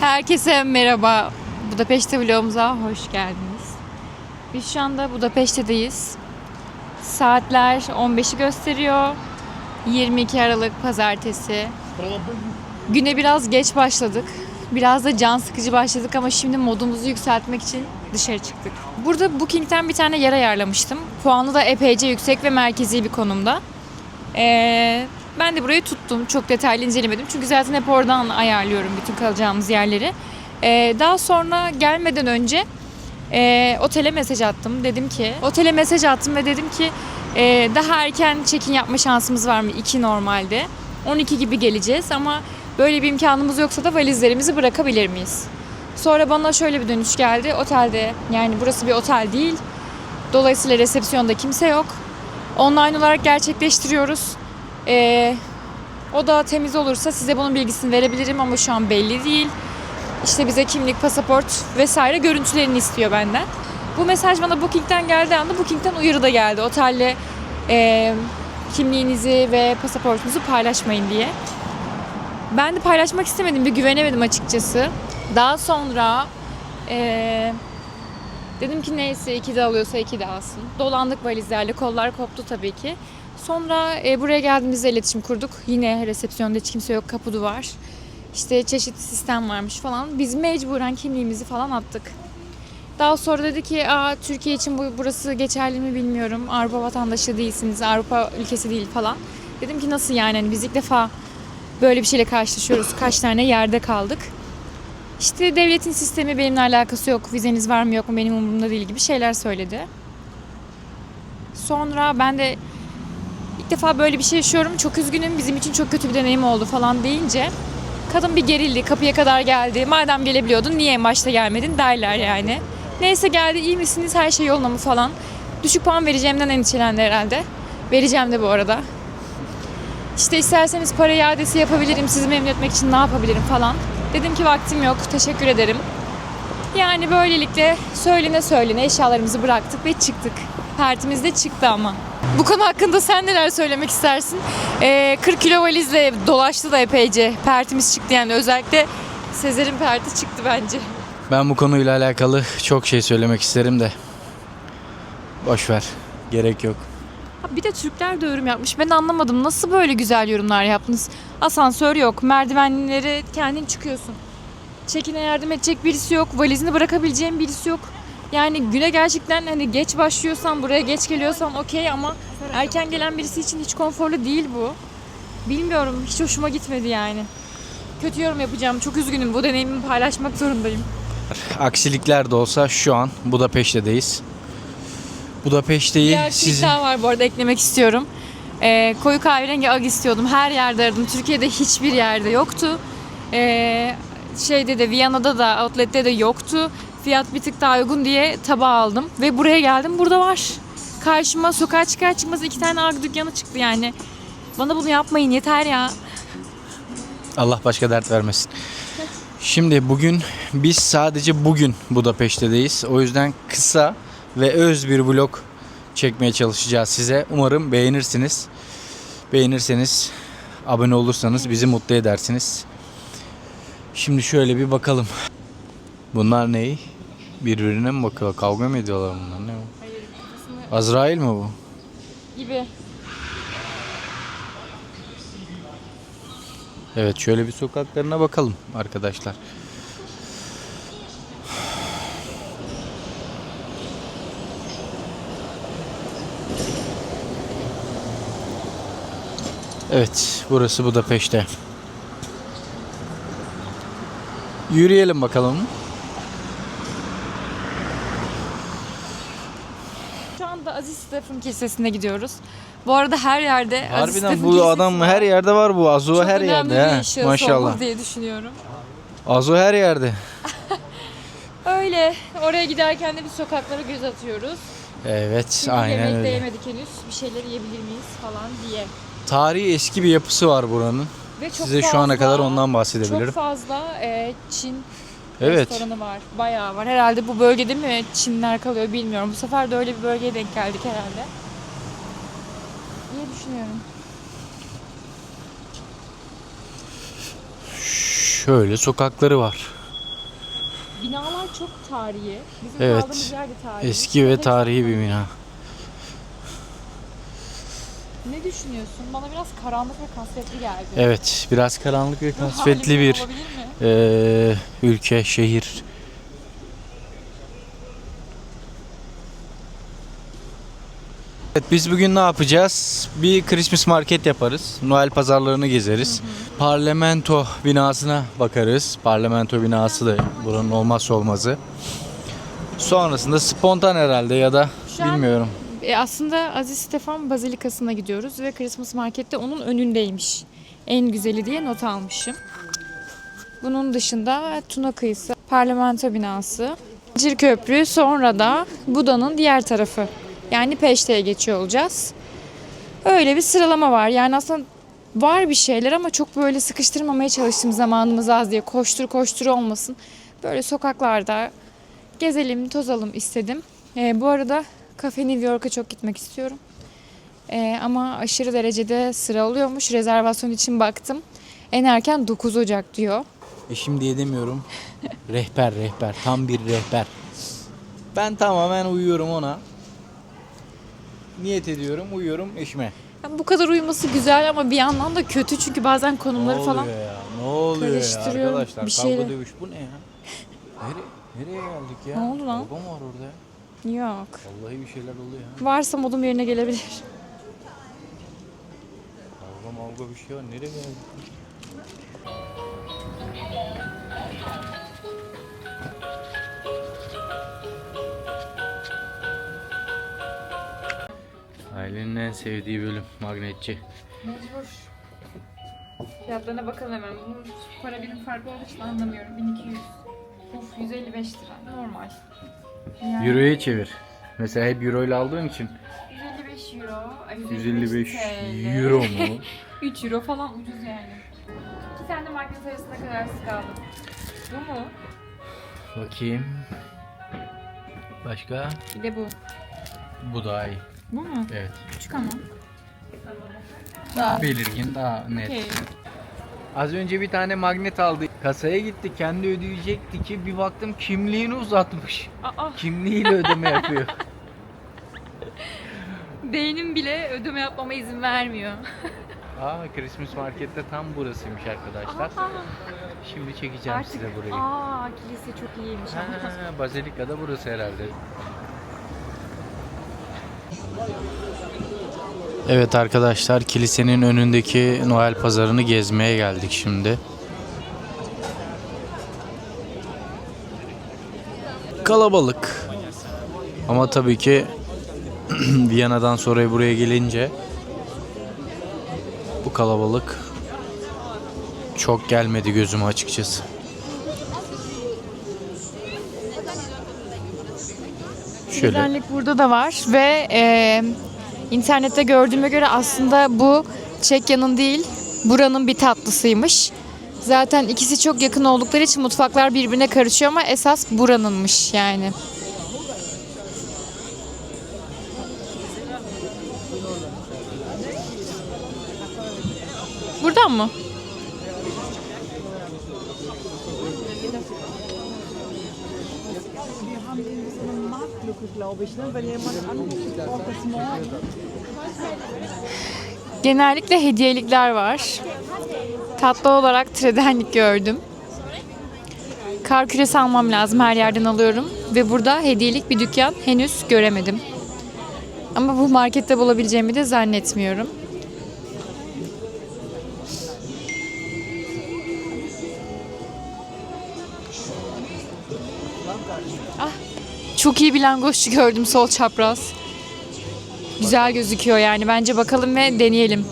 Herkese merhaba. Budapeşte vlogumuza hoş geldiniz. Biz şu anda Budapeşte'deyiz. Saatler 15'i gösteriyor. 22 Aralık Pazartesi. Güne biraz geç başladık. Biraz da can sıkıcı başladık ama şimdi modumuzu yükseltmek için dışarı çıktık. Burada Booking'ten bir tane yer ayarlamıştım. Puanı da epeyce yüksek ve merkezi bir konumda. Ee, ben de burayı tuttum. Çok detaylı incelemedim. Çünkü zaten hep oradan ayarlıyorum bütün kalacağımız yerleri. Ee, daha sonra gelmeden önce e, otele mesaj attım. Dedim ki, otele mesaj attım ve dedim ki e, daha erken check-in yapma şansımız var mı? 2 normalde. 12 gibi geleceğiz ama böyle bir imkanımız yoksa da valizlerimizi bırakabilir miyiz? Sonra bana şöyle bir dönüş geldi. Otelde yani burası bir otel değil. Dolayısıyla resepsiyonda kimse yok. Online olarak gerçekleştiriyoruz. Ee, o da temiz olursa size bunun bilgisini verebilirim ama şu an belli değil. İşte bize kimlik, pasaport vesaire görüntülerini istiyor benden. Bu mesaj bana Booking'den geldiği anda Booking'den uyarı da geldi. Otelle e, kimliğinizi ve pasaportunuzu paylaşmayın diye. Ben de paylaşmak istemedim, bir güvenemedim açıkçası. Daha sonra e, dedim ki neyse iki de alıyorsa iki de alsın. Dolandık valizlerle, kollar koptu tabii ki. Sonra e, buraya geldiğimizde iletişim kurduk. Yine resepsiyonda hiç kimse yok, kapı duvar. İşte çeşitli sistem varmış falan. Biz mecburen kimliğimizi falan attık. Daha sonra dedi ki Aa, Türkiye için bu, burası geçerli mi bilmiyorum. Avrupa vatandaşı değilsiniz, Avrupa ülkesi değil falan. Dedim ki nasıl yani hani biz ilk defa böyle bir şeyle karşılaşıyoruz. Kaç tane yerde kaldık. İşte devletin sistemi benimle alakası yok. Vizeniz var mı yok mu benim umurumda değil gibi şeyler söyledi. Sonra ben de defa böyle bir şey yaşıyorum. Çok üzgünüm. Bizim için çok kötü bir deneyim oldu falan deyince kadın bir gerildi. Kapıya kadar geldi. Madem gelebiliyordun niye en başta gelmedin derler yani. Neyse geldi iyi misiniz her şey yoluna mı falan. Düşük puan vereceğimden endişelendi herhalde. Vereceğim de bu arada. İşte isterseniz para iadesi yapabilirim, sizi memnun etmek için ne yapabilirim falan. Dedim ki vaktim yok, teşekkür ederim. Yani böylelikle söylene söylene eşyalarımızı bıraktık ve çıktık. Partimiz de çıktı ama. Bu konu hakkında sen neler söylemek istersin? Ee, 40 kilo valizle dolaştı da epeyce. Pertimiz çıktı yani özellikle Sezer'in perti çıktı bence. Ben bu konuyla alakalı çok şey söylemek isterim de. Boş ver. Gerek yok. Bir de Türkler de yorum yapmış. Ben anlamadım. Nasıl böyle güzel yorumlar yaptınız? Asansör yok. Merdivenleri kendin çıkıyorsun. Çekine yardım edecek birisi yok. Valizini bırakabileceğin birisi yok. Yani güne gerçekten hani geç başlıyorsan, buraya geç geliyorsan okey ama erken gelen birisi için hiç konforlu değil bu. Bilmiyorum. Hiç hoşuma gitmedi yani. Kötü yorum yapacağım. Çok üzgünüm. Bu deneyimimi paylaşmak zorundayım. Aksilikler de olsa şu an Budapeşte'deyiz. Budapeşte'yi Bir sizi daha var bu arada eklemek istiyorum. Ee, koyu kahverengi ag istiyordum. Her yerde aradım. Türkiye'de hiçbir yerde yoktu. Ee, şeyde de Viyana'da da outlet'te de yoktu. Fiyat bir tık daha uygun diye tabağı aldım. Ve buraya geldim. Burada var. Karşıma sokağa çıkar çıkmaz iki tane ag dükkanı çıktı yani. Bana bunu yapmayın yeter ya. Allah başka dert vermesin. Şimdi bugün biz sadece bugün Budapeşte'deyiz. O yüzden kısa ve öz bir vlog çekmeye çalışacağız size. Umarım beğenirsiniz. Beğenirseniz abone olursanız bizi mutlu edersiniz. Şimdi şöyle bir bakalım. Bunlar ne? Birbirine mi bakıyor? Kavga mı ediyorlar bunlar? Ne o? Azrail mi bu? Gibi. Evet şöyle bir sokaklarına bakalım arkadaşlar. Evet burası Budapeşte. Yürüyelim bakalım. Şu anda Aziz Stephen Kilisesi'ne gidiyoruz. Bu arada her yerde Aziz Harbiden Stephen bu Kilisesi adam var. her yerde var bu. Azo Çok her önemli yerde. bir he. şahıs Maşallah. diye düşünüyorum. Azo her yerde. Öyle. Oraya giderken de bir sokaklara göz atıyoruz. Evet Çünkü aynen yemek de öyle. yemedik henüz. Bir şeyler yiyebilir miyiz falan diye. Tarihi eski bir yapısı var buranın. Ve çok Size şu fazla, ana kadar ondan bahsedebilirim. Çok fazla e, Çin Evet. restoranı var. Bayağı var. Herhalde bu bölgede mi Çinler kalıyor bilmiyorum. Bu sefer de öyle bir bölgeye denk geldik herhalde. diye düşünüyorum. Şöyle sokakları var. Binalar çok tarihi. Bizim Evet. kaldığımız yer de tarihi. Eski ve tarihi bir bina. Ne düşünüyorsun? Bana biraz karanlık ve kasvetli geldi. Evet, biraz karanlık ve kasvetli bir eee, ülke, şehir. Evet, biz bugün ne yapacağız? Bir Christmas market yaparız. Noel pazarlarını gezeriz. Parlamento binasına bakarız. Parlamento binası da buranın olmazsa olmazı. Sonrasında spontan herhalde ya da Şu an- bilmiyorum. E, aslında Aziz Stefan Bazilikası'na gidiyoruz ve Christmas Market'te onun önündeymiş. En güzeli diye not almışım. Bunun dışında Tuna Kıyısı, Parlamento binası, Zincir Köprü, sonra da Buda'nın diğer tarafı. Yani Peşte'ye geçiyor olacağız. Öyle bir sıralama var. Yani aslında var bir şeyler ama çok böyle sıkıştırmamaya çalıştım zamanımız az diye. Koştur koştur olmasın. Böyle sokaklarda gezelim, tozalım istedim. E, bu arada Cafe New York'a çok gitmek istiyorum. Ee, ama aşırı derecede sıra oluyormuş. Rezervasyon için baktım. En erken 9 Ocak diyor. Eşim diye demiyorum. rehber rehber. Tam bir rehber. Ben tamamen uyuyorum ona. Niyet ediyorum, uyuyorum eşime. Yani bu kadar uyuması güzel ama bir yandan da kötü çünkü bazen konumları ne falan. ya? Ne oluyor ya arkadaşlar? bir Kavga şeyle. dövüş bu ne ya? Nereye, nereye geldik ya? Ne oldu lan? Kavga mı var orada ya? Yok. Vallahi bir şeyler oluyor ha. Varsa modum yerine gelebilir. Kavga mavga bir şey var. Nereye geldik? Ailenin en sevdiği bölüm magnetçi. Mecbur. Fiyatlarına bakalım hemen. Bunun para birim farkı olduğu için anlamıyorum. 1200. Of 155 lira. Normal. Yani Euro'ya çevir. Mesela hep euro ile aldığın için 155 euro. ay, 155 TL. euro mu? 3 euro falan ucuz yani. Sen de market arasında kadar kaldın. Bu mu? Bakayım. Başka? Bir de bu. Bu daha iyi. Bu mu? Evet. Küçük ama. Daha belirgin, daha net. Okey. Az önce bir tane magnet aldı. Kasaya gitti. Kendi ödeyecekti ki bir baktım kimliğini uzatmış. Aa, Kimliğiyle ödeme yapıyor. beynim bile ödeme yapmama izin vermiyor. Aa Christmas markette tam burasıymış arkadaşlar. Aa, Şimdi çekeceğim artık. size burayı. Aa, kilise çok iyiymiş. Ha, Bazilika'da burası herhalde. Evet arkadaşlar kilisenin önündeki Noel pazarını gezmeye geldik şimdi. Kalabalık. Ama tabii ki Viyana'dan sonra buraya gelince bu kalabalık çok gelmedi gözüme açıkçası. Şöyle. Güzellik burada da var ve e, internette gördüğüme göre aslında bu Çekya'nın değil buranın bir tatlısıymış. Zaten ikisi çok yakın oldukları için mutfaklar birbirine karışıyor ama esas buranınmış yani. Buradan mı? Genellikle hediyelikler var. Tatlı olarak tredenlik gördüm. Kar küresi almam lazım. Her yerden alıyorum. Ve burada hediyelik bir dükkan henüz göremedim. Ama bu markette bulabileceğimi de zannetmiyorum. Ah, çok iyi bir langoşçu gördüm sol çapraz. Güzel gözüküyor yani. Bence bakalım ve deneyelim.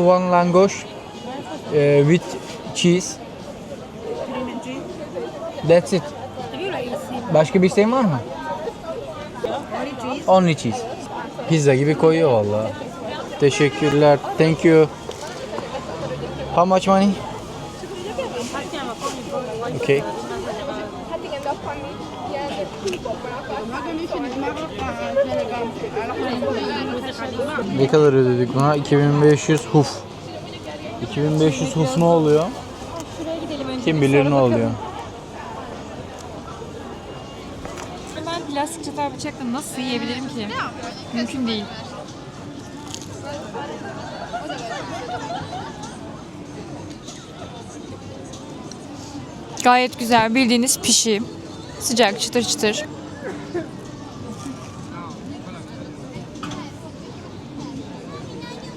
One langosh uh, with cheese. That's it. Başka bir isteğin var mı? Only cheese. Pizza gibi koyuyor valla. Teşekkürler. Thank you. How much money? Okay. Ne kadar ödedik buna? 2500 huf. 2500 huf ne oluyor? Kim bilir ne oluyor? Ben plastik çatal bıçakla nasıl yiyebilirim ki? Mümkün değil. Gayet güzel. Bildiğiniz pişi. Sıcak çıtır çıtır.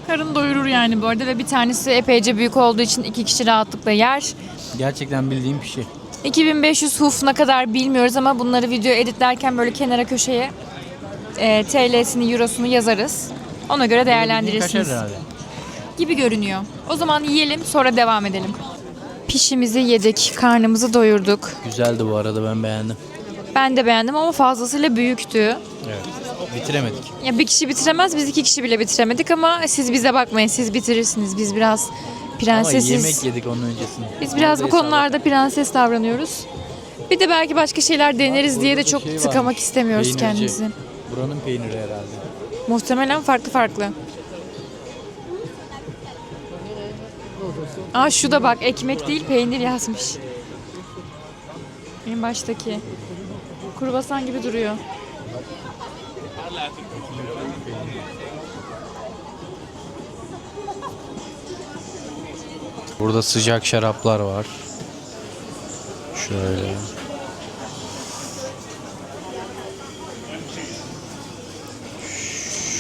Karın doyurur yani bu arada ve bir tanesi epeyce büyük olduğu için iki kişi rahatlıkla yer. Gerçekten bildiğim bir şey. 2500 huf ne kadar bilmiyoruz ama bunları video editlerken böyle kenara köşeye e, TL'sini, Euro'sunu yazarız. Ona göre değerlendirirsiniz. Kaçar herhalde. Gibi görünüyor. O zaman yiyelim sonra devam edelim. Pişimizi yedik, karnımızı doyurduk. Güzeldi bu arada ben beğendim. Ben de beğendim ama fazlasıyla büyüktü. Evet. Bitiremedik. Ya bir kişi bitiremez, biz iki kişi bile bitiremedik ama siz bize bakmayın, siz bitirirsiniz. Biz biraz Ama prensesiz. yemek yedik onun öncesinde. Biz biraz bu konularda prenses davranıyoruz. Bir de belki başka şeyler deneriz diye de çok şey tıkamak varmış, istemiyoruz peynirci. kendimizi. Buranın peyniri herhalde. Muhtemelen farklı farklı. Aa şu da bak ekmek değil peynir yazmış. En baştaki. Kruvasan gibi duruyor. Burada sıcak şaraplar var. Şöyle.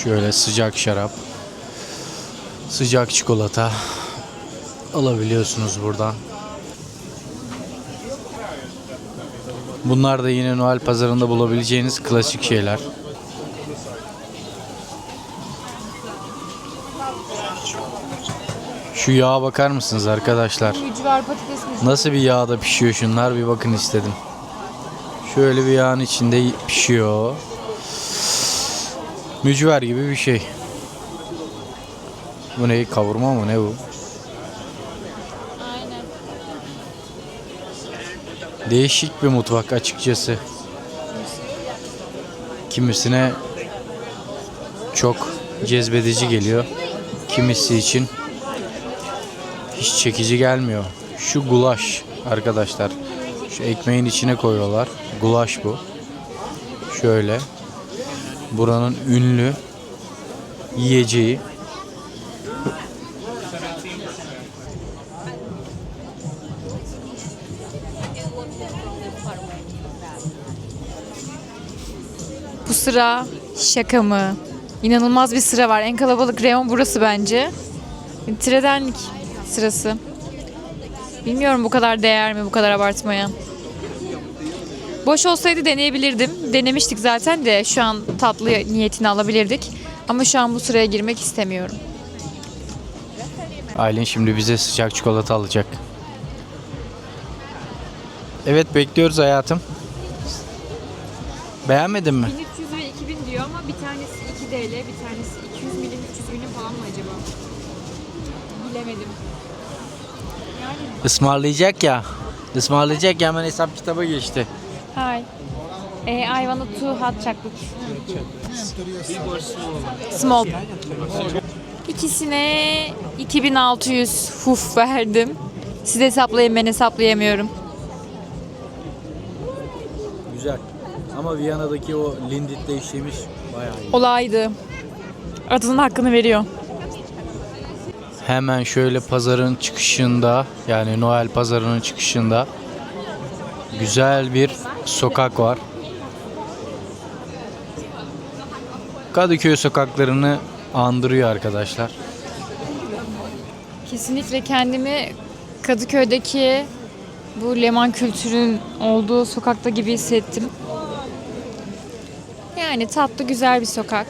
Şöyle sıcak şarap. Sıcak çikolata. Alabiliyorsunuz buradan. Bunlar da yine Noel pazarında bulabileceğiniz klasik şeyler. Şu yağa bakar mısınız arkadaşlar? Nasıl bir yağda pişiyor şunlar bir bakın istedim. Şöyle bir yağın içinde pişiyor. Mücver gibi bir şey. Bu ne kavurma mı ne bu? Değişik bir mutfak açıkçası. Kimisine çok cezbedici geliyor. Kimisi için hiç çekici gelmiyor. Şu gulaş arkadaşlar. Şu ekmeğin içine koyuyorlar. Gulaş bu. Şöyle. Buranın ünlü yiyeceği. Sıra şaka mı? İnanılmaz bir sıra var. En kalabalık reyon burası bence. Tredenlik sırası. Bilmiyorum bu kadar değer mi bu kadar abartmaya. Boş olsaydı deneyebilirdim. Denemiştik zaten de şu an tatlı niyetini alabilirdik. Ama şu an bu sıraya girmek istemiyorum. Aylin şimdi bize sıcak çikolata alacak. Evet bekliyoruz hayatım. Beğenmedin mi? TL, bir tanesi 200 milim, 300 milim falan mı acaba? Bilemedim. Yani Ismarlayacak ya. Ismarlayacak ya hemen hesap kitaba geçti. Hi. Eh, I want two hot chocolate. Small. İkisine 2600 huf verdim. Siz hesaplayın ben hesaplayamıyorum. Güzel. Ama Viyana'daki o Lindit'te işlemiş. Olaydı. Adının hakkını veriyor. Hemen şöyle pazarın çıkışında yani Noel pazarının çıkışında güzel bir sokak var. Kadıköy sokaklarını andırıyor arkadaşlar. Kesinlikle kendimi Kadıköy'deki bu Leman kültürün olduğu sokakta gibi hissettim. Yani tatlı güzel bir sokak.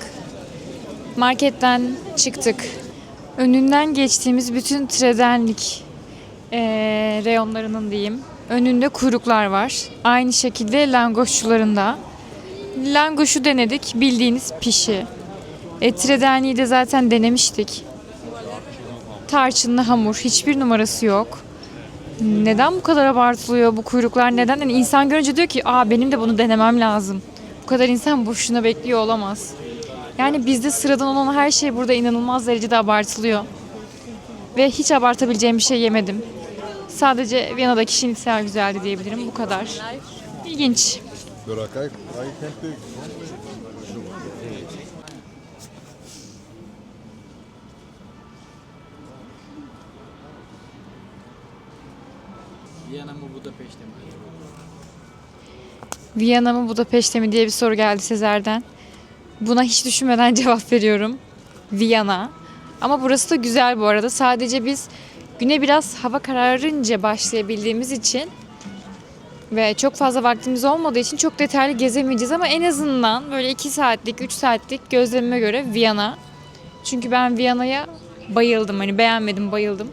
Marketten çıktık. Önünden geçtiğimiz bütün tredenlik eee, reyonlarının diyeyim. Önünde kuyruklar var. Aynı şekilde langoşçularında. Languşu denedik. Bildiğiniz pişi. E, Tredani'yi de zaten denemiştik. Tarçınlı hamur. Hiçbir numarası yok. Neden bu kadar abartılıyor bu kuyruklar? Neden? Yani insan görünce diyor ki aa benim de bunu denemem lazım. Bu kadar insan boşuna bekliyor olamaz. Yani bizde sıradan olan her şey burada inanılmaz derecede abartılıyor. Ve hiç abartabileceğim bir şey yemedim. Sadece Viyana'daki şinitsel güzeldi diyebilirim. Bu kadar. İlginç. Viyana mı Budapeşte mi? Viyana mı Budapeşte mi diye bir soru geldi Sezer'den. Buna hiç düşünmeden cevap veriyorum. Viyana. Ama burası da güzel bu arada. Sadece biz güne biraz hava kararınca başlayabildiğimiz için ve çok fazla vaktimiz olmadığı için çok detaylı gezemeyeceğiz ama en azından böyle 2 saatlik, 3 saatlik gözlemime göre Viyana. Çünkü ben Viyana'ya bayıldım. Hani beğenmedim, bayıldım.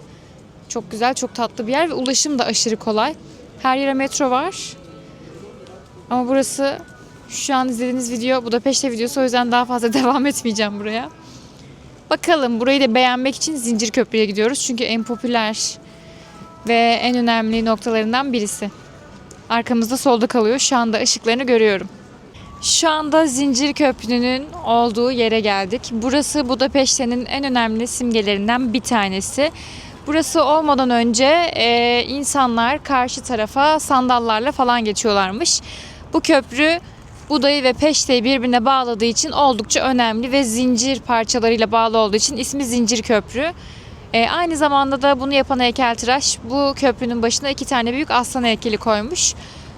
Çok güzel, çok tatlı bir yer ve ulaşım da aşırı kolay. Her yere metro var. Ama burası şu an izlediğiniz video Budapeşte videosu o yüzden daha fazla devam etmeyeceğim buraya. Bakalım burayı da beğenmek için Zincirköprü'ye gidiyoruz. Çünkü en popüler ve en önemli noktalarından birisi. Arkamızda solda kalıyor. Şu anda ışıklarını görüyorum. Şu anda Zincirköprü'nün olduğu yere geldik. Burası Budapeşte'nin en önemli simgelerinden bir tanesi. Burası olmadan önce e, insanlar karşı tarafa sandallarla falan geçiyorlarmış. Bu köprü Buda'yı ve Peşte'yi birbirine bağladığı için oldukça önemli ve zincir parçalarıyla bağlı olduğu için ismi Zincir Köprü. E, aynı zamanda da bunu yapan heykeltıraş bu köprünün başına iki tane büyük aslan heykeli koymuş.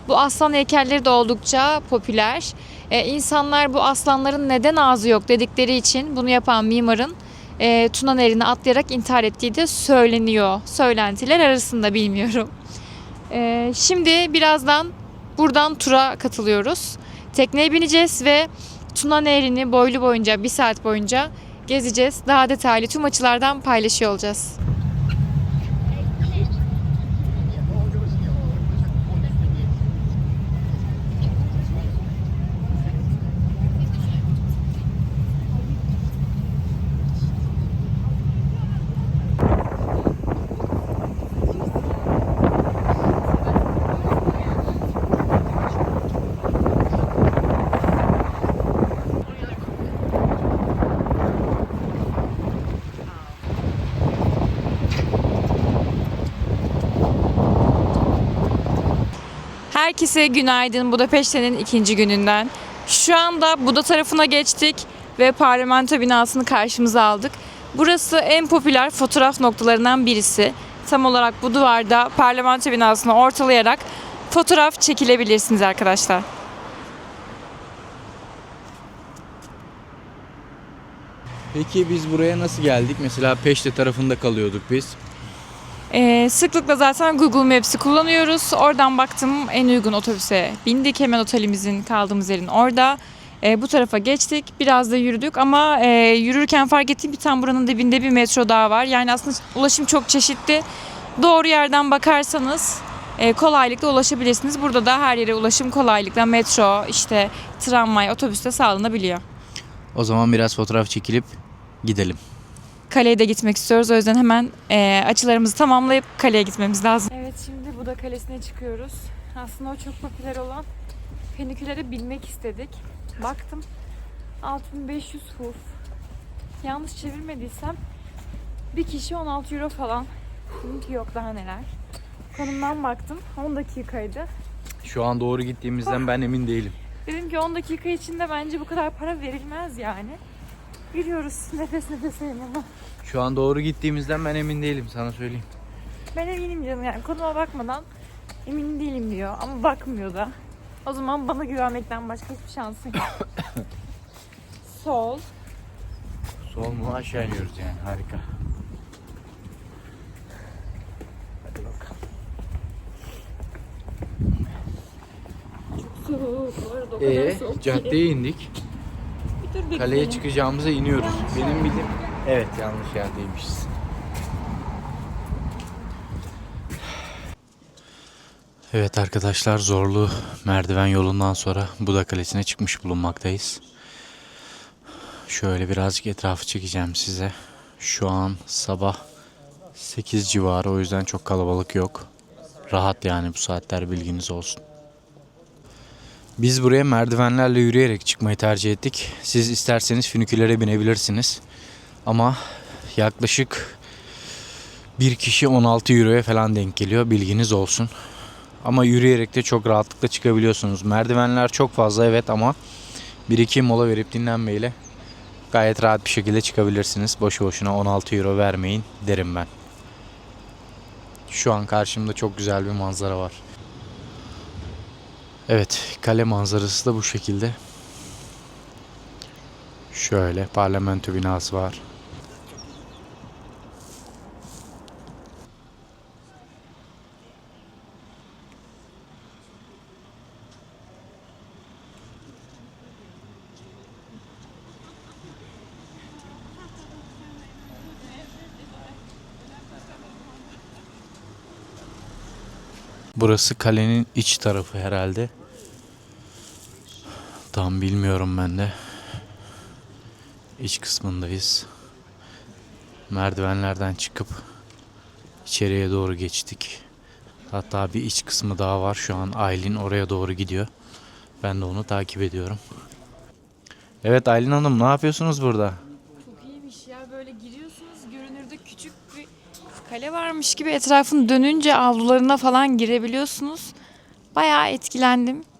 Bu aslan heykelleri de oldukça popüler. E, insanlar bu aslanların neden ağzı yok dedikleri için bunu yapan mimarın e, Tuna Nehri'ne atlayarak intihar ettiği de söyleniyor. Söylentiler arasında bilmiyorum. E, şimdi birazdan buradan tura katılıyoruz. Tekneye bineceğiz ve Tuna Nehri'ni boylu boyunca bir saat boyunca gezeceğiz. Daha detaylı tüm açılardan paylaşıyor olacağız. Herkese günaydın Budapeşte'nin ikinci gününden. Şu anda Buda tarafına geçtik ve parlamento binasını karşımıza aldık. Burası en popüler fotoğraf noktalarından birisi. Tam olarak bu duvarda parlamento binasını ortalayarak fotoğraf çekilebilirsiniz arkadaşlar. Peki biz buraya nasıl geldik? Mesela Peşte tarafında kalıyorduk biz. Ee, sıklıkla zaten Google Maps'i kullanıyoruz. Oradan baktım en uygun otobüse bindik. Hemen otelimizin kaldığımız yerin orada. Ee, bu tarafa geçtik. Biraz da yürüdük ama e, yürürken fark ettiğim bir tam buranın dibinde bir metro daha var. Yani aslında ulaşım çok çeşitli. Doğru yerden bakarsanız e, kolaylıkla ulaşabilirsiniz. Burada da her yere ulaşım kolaylıkla metro, işte tramvay, otobüste sağlanabiliyor. O zaman biraz fotoğraf çekilip gidelim. Kaleye de gitmek istiyoruz. O yüzden hemen e, açılarımızı tamamlayıp kaleye gitmemiz lazım. Evet şimdi Buda Kalesi'ne çıkıyoruz. Aslında o çok popüler olan feniküleri bilmek istedik. Baktım 6500 huf. Yanlış çevirmediysem bir kişi 16 euro falan. Çünkü yok daha neler. Konumdan baktım 10 dakikaydı. Şu an doğru gittiğimizden ben emin değilim. Dedim ki 10 dakika içinde bence bu kadar para verilmez yani. Yürüyoruz nefes nefeseyim ama. Şu an doğru gittiğimizden ben emin değilim sana söyleyeyim. Ben eminim canım yani konuma bakmadan emin değilim diyor ama bakmıyor da. O zaman bana güvenmekten başka hiçbir şansın yok. Sol. Sol mu aşağı iniyoruz yani harika. Soğuk. Bu arada o kadar Ee, soğuk ki. caddeye indik. Bir dur bekleyelim. Kaleye çıkacağımıza iniyoruz. Benim bildiğim evet yanlış yerdeymişiz. Evet arkadaşlar zorlu merdiven yolundan sonra Buda Kalesi'ne çıkmış bulunmaktayız. Şöyle birazcık etrafı çekeceğim size. Şu an sabah 8 civarı o yüzden çok kalabalık yok. Rahat yani bu saatler bilginiz olsun. Biz buraya merdivenlerle yürüyerek çıkmayı tercih ettik. Siz isterseniz fünikülere binebilirsiniz. Ama yaklaşık bir kişi 16 euroya falan denk geliyor bilginiz olsun. Ama yürüyerek de çok rahatlıkla çıkabiliyorsunuz. Merdivenler çok fazla evet ama bir iki mola verip dinlenmeyle gayet rahat bir şekilde çıkabilirsiniz. Boşu boşuna 16 euro vermeyin derim ben. Şu an karşımda çok güzel bir manzara var. Evet, kale manzarası da bu şekilde. Şöyle parlamento binası var. Burası kalenin iç tarafı herhalde. Tam bilmiyorum ben de. İç kısmındayız. Merdivenlerden çıkıp içeriye doğru geçtik. Hatta bir iç kısmı daha var. Şu an Aylin oraya doğru gidiyor. Ben de onu takip ediyorum. Evet Aylin Hanım ne yapıyorsunuz burada? Çok iyiymiş ya böyle giriyorsunuz görünürde küçük bir kale varmış gibi etrafını dönünce avlularına falan girebiliyorsunuz. Bayağı etkilendim.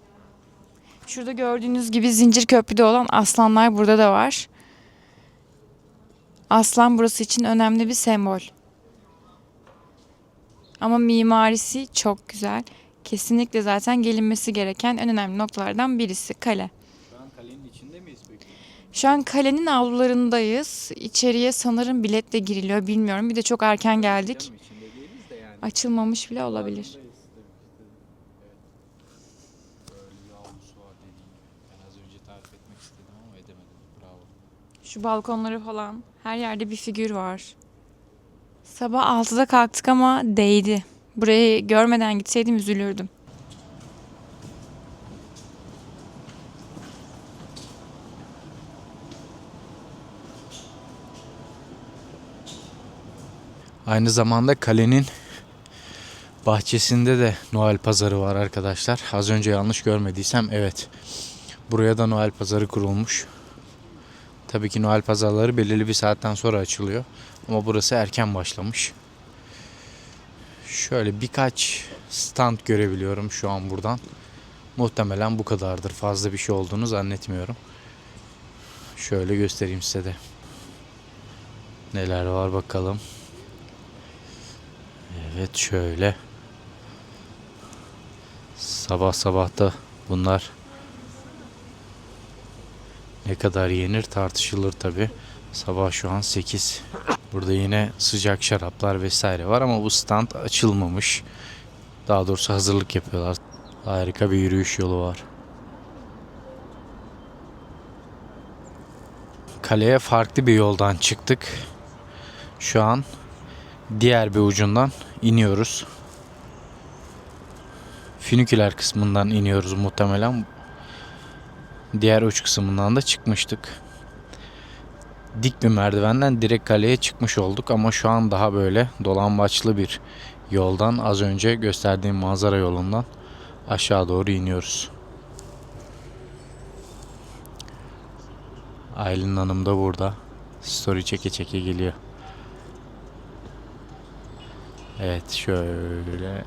Şurada gördüğünüz gibi zincir köprüde olan aslanlar burada da var. Aslan burası için önemli bir sembol. Ama mimarisi çok güzel. Kesinlikle zaten gelinmesi gereken en önemli noktalardan birisi kale. Şu an kalenin içinde miyiz peki? Şu an kalenin avlularındayız. İçeriye sanırım biletle giriliyor bilmiyorum. Bir de çok erken geldik. Açılmamış bile olabilir. Yavrusu var dediğim gibi. Ben az önce tarif etmek istedim ama edemedim. Bravo. Şu balkonları falan her yerde bir figür var. Sabah 6'da kalktık ama değdi. Burayı görmeden gitseydim üzülürdüm. Aynı zamanda kalenin bahçesinde de Noel pazarı var arkadaşlar. Az önce yanlış görmediysem evet. Buraya da Noel pazarı kurulmuş. Tabii ki Noel pazarları belirli bir saatten sonra açılıyor. Ama burası erken başlamış. Şöyle birkaç stand görebiliyorum şu an buradan. Muhtemelen bu kadardır. Fazla bir şey olduğunu zannetmiyorum. Şöyle göstereyim size de. Neler var bakalım. Evet şöyle. Sabah sabah da bunlar ne kadar yenir tartışılır tabi. Sabah şu an 8. Burada yine sıcak şaraplar vesaire var ama bu stand açılmamış. Daha doğrusu hazırlık yapıyorlar. Harika bir yürüyüş yolu var. Kaleye farklı bir yoldan çıktık. Şu an diğer bir ucundan iniyoruz. Füniküler kısmından iniyoruz muhtemelen. Diğer uç kısmından da çıkmıştık. Dik bir merdivenden direkt kaleye çıkmış olduk ama şu an daha böyle dolambaçlı bir yoldan az önce gösterdiğim manzara yolundan aşağı doğru iniyoruz. Aylin Hanım da burada. Story çeke çeke geliyor. Evet şöyle.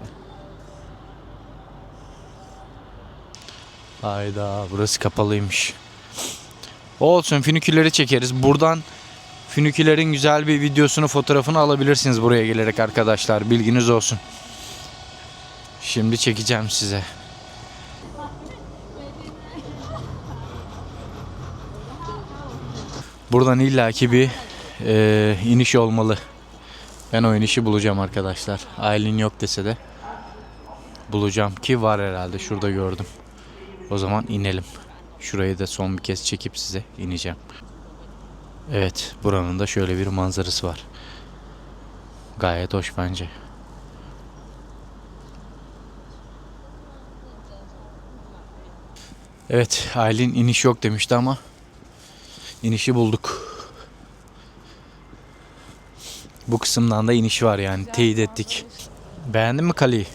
Hayda burası kapalıymış. Olsun fünikülleri çekeriz. Buradan fünikülerin güzel bir videosunu fotoğrafını alabilirsiniz buraya gelerek arkadaşlar. Bilginiz olsun. Şimdi çekeceğim size. Buradan illaki bir eee, iniş olmalı. Ben o inişi bulacağım arkadaşlar. Aylin yok dese de bulacağım ki var herhalde şurada gördüm. O zaman inelim. Şurayı da son bir kez çekip size ineceğim. Evet buranın da şöyle bir manzarası var. Gayet hoş bence. Evet Aylin iniş yok demişti ama inişi bulduk. Bu kısımdan da iniş var yani teyit ettik. Beğendin mi kaleyi?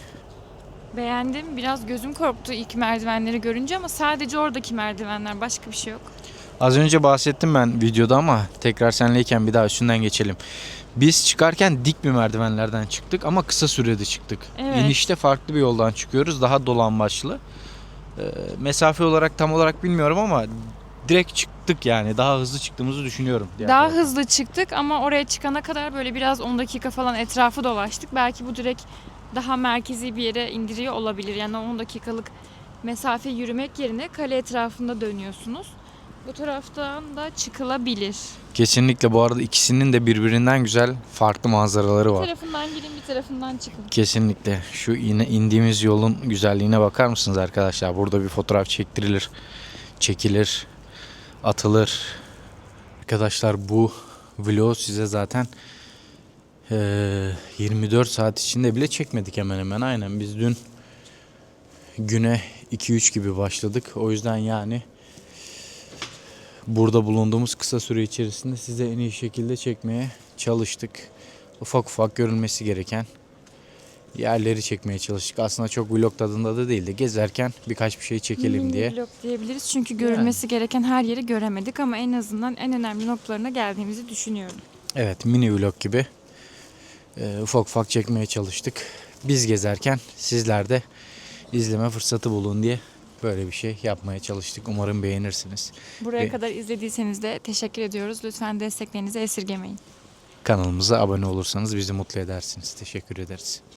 Beğendim. Biraz gözüm korktu ilk merdivenleri görünce ama sadece oradaki merdivenler. Başka bir şey yok. Az önce bahsettim ben videoda ama tekrar senleyken bir daha üstünden geçelim. Biz çıkarken dik bir merdivenlerden çıktık ama kısa sürede çıktık. Evet. İnişte farklı bir yoldan çıkıyoruz. Daha dolambaçlı. Ee, mesafe olarak tam olarak bilmiyorum ama direkt çıktık yani. Daha hızlı çıktığımızı düşünüyorum. diğer Daha tarafa. hızlı çıktık ama oraya çıkana kadar böyle biraz 10 dakika falan etrafı dolaştık. Belki bu direkt daha merkezi bir yere indiriyor olabilir. Yani 10 dakikalık mesafe yürümek yerine kale etrafında dönüyorsunuz. Bu taraftan da çıkılabilir. Kesinlikle bu arada ikisinin de birbirinden güzel farklı manzaraları Bir var. tarafından girin bir tarafından çıkın. Kesinlikle. Şu yine indiğimiz yolun güzelliğine bakar mısınız arkadaşlar? Burada bir fotoğraf çektirilir, çekilir, atılır. Arkadaşlar bu vlog size zaten eee, 24 saat içinde bile çekmedik hemen hemen. Aynen biz dün güne 2-3 gibi başladık. O yüzden yani burada bulunduğumuz kısa süre içerisinde size en iyi şekilde çekmeye çalıştık. Ufak ufak görülmesi gereken yerleri çekmeye çalıştık. Aslında çok vlog tadında da değildi. Gezerken birkaç bir şey çekelim Mini diye. vlog diyebiliriz çünkü görülmesi gereken her yeri göremedik ama en azından en önemli noktalarına geldiğimizi düşünüyorum. Evet mini vlog gibi e, ufak ufak çekmeye çalıştık. Biz gezerken sizler de izleme fırsatı bulun diye böyle bir şey yapmaya çalıştık. Umarım beğenirsiniz. Buraya Ve- kadar izlediyseniz de teşekkür ediyoruz. Lütfen desteklerinizi esirgemeyin. Kanalımıza abone olursanız bizi mutlu edersiniz. Teşekkür ederiz.